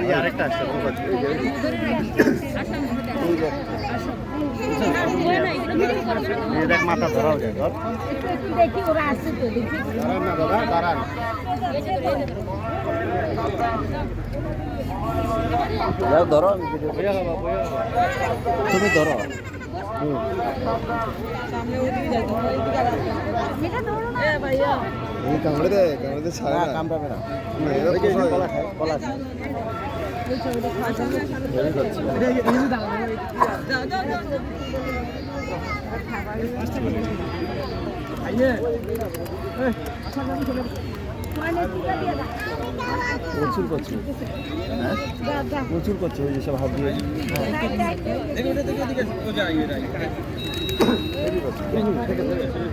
এই আরেকটা আসছে দেখ মাথা ধরাও যায় ধর। দেখি ওরা আসছে তো দেখি দাঁড়ান না দাদা দাঁড়ান ধরো তুমি ধরো এটা ধরো। না ভাইয়া? এই কামড়ে দেয় কামড়ে দেয় ছাড়ে না। না কামড়াবে না। না, এরা কোথায়? কলা খায় কলা খায়। প্রচুর করছে। হ্যাঁ? প্রচুর করছে ওই যেসব হাত দিয়ে। বেরি করছে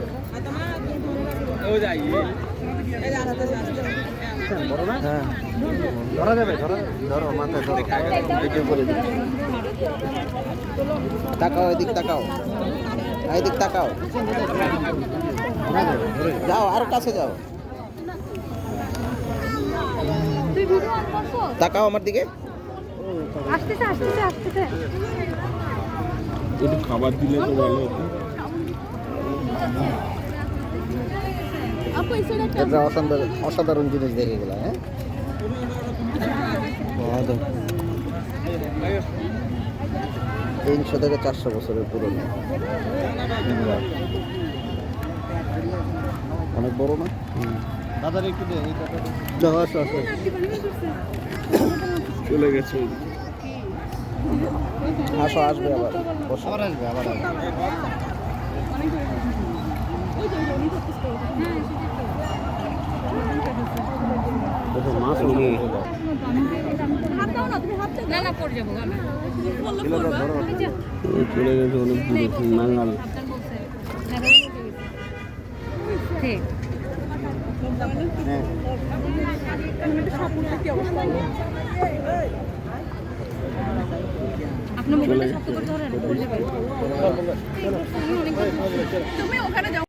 ধরা যাবে ধরা ধরো মাথায় ধরো ভিডিও করে তাকাও এদিক তাকাও এদিক তাকাও যাও আরও কাছে যাও তাকাও আমার দিকে একটু খাবার দিলে তো ভালো হতো। এটা অসাধারণ অসাধারণ জিনিস দেখে গেলাম হ্যাঁ? তিনশো থেকে চারশো বছরের পুরনো। অনেক বড় না? চলে গেছে। আসো আসবে আবার আবার আসবে আবার আসবে দেখো, মাছ নিয়ে এলো। হাত দাও না তুমি হাত দাও না না পড়ে যাব আমি বলল ছিল তো, ধরো। চলে গেছে অনেক দূরে নাঙ্গাল হ্যাঁ আপনার মোবাইলটা শক্ত করে ধরেন পড়ে যাবে তুমি ওখানে যাও।